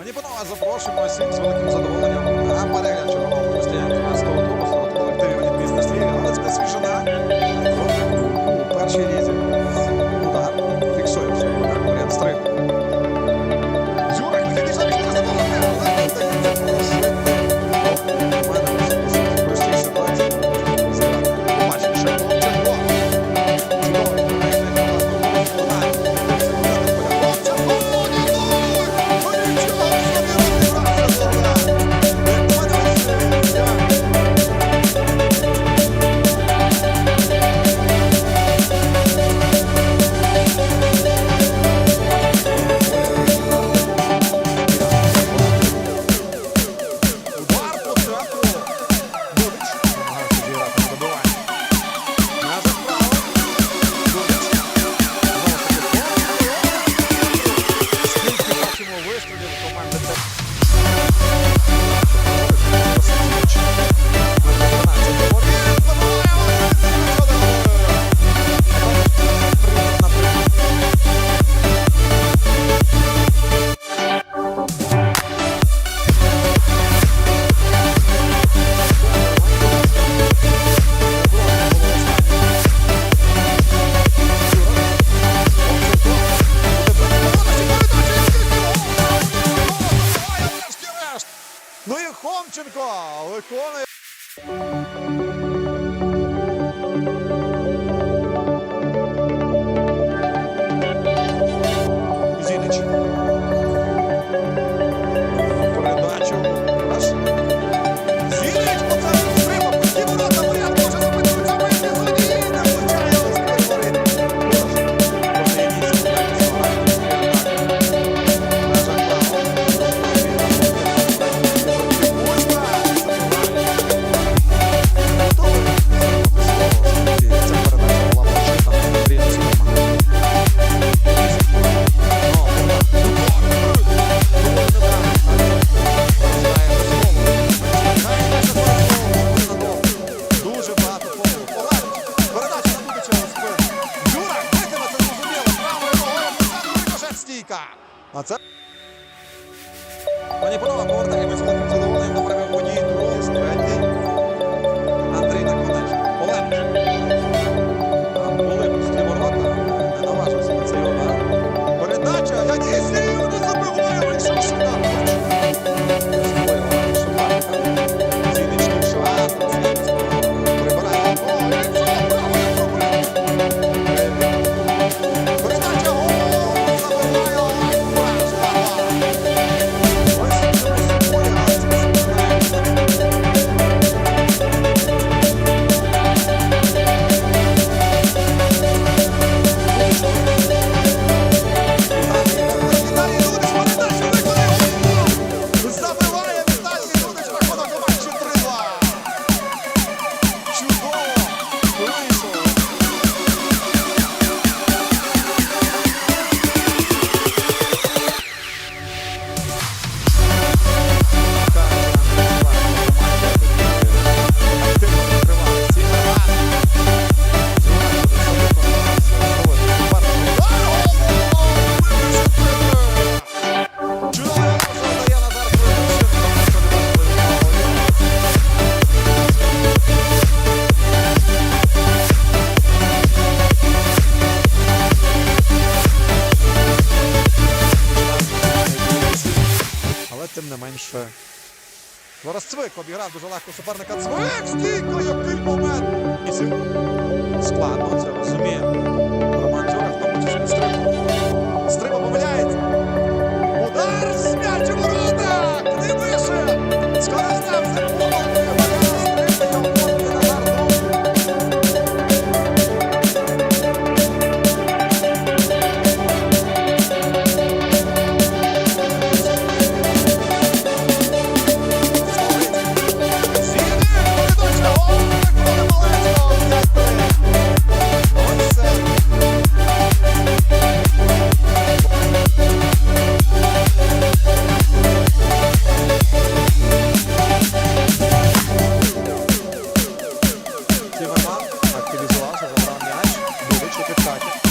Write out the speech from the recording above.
Мені подобається, запрошуємо всім з великим задоволенням на перегляд чергового. Пахомченко виконує. А це пані панове, повертаємось. Але тим не менше. Зараз Цвик обіграв дуже легко суперника. Цвик! Стійка, який момент! І сім Складно це розуміємо. start.